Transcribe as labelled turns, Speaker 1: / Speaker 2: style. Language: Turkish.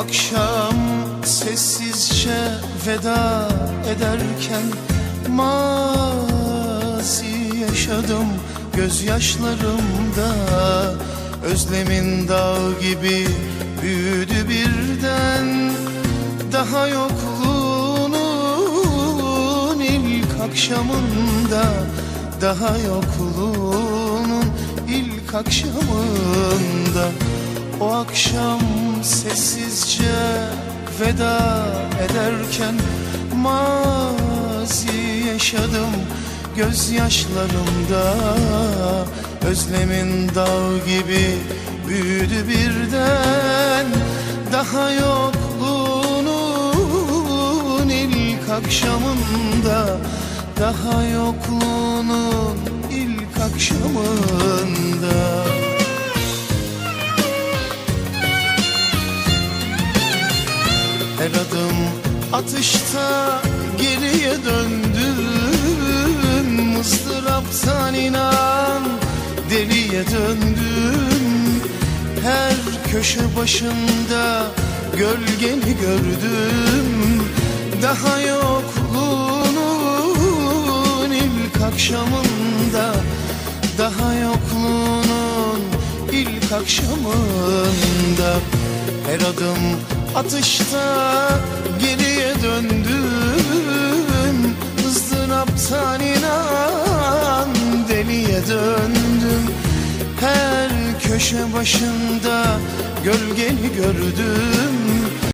Speaker 1: akşam sessizce veda ederken Mazi yaşadım gözyaşlarımda. Özlemin dağ gibi büyüdü birden. Daha yokluğunun ilk akşamında. Daha yokluğunun ilk akşamında. O akşam sessizce veda ederken Mazi yaşadım gözyaşlarımda. Özlemin dağ gibi büyüdü birden. Daha yokluğunun ilk akşamında. Daha yokluğunun ilk akşamında Her adım atışta geriye döndüm. Istıraptan inan deliye döndüm. Her köşe başında gölgeni gördüm. Daha yokluğunun ilk akşamında Daha yokluğunun ilk akşamında. Her adım atışta geriye döndüm. Izdıraptan inan deliye döndüm. Her köşe başında gölgeni gördüm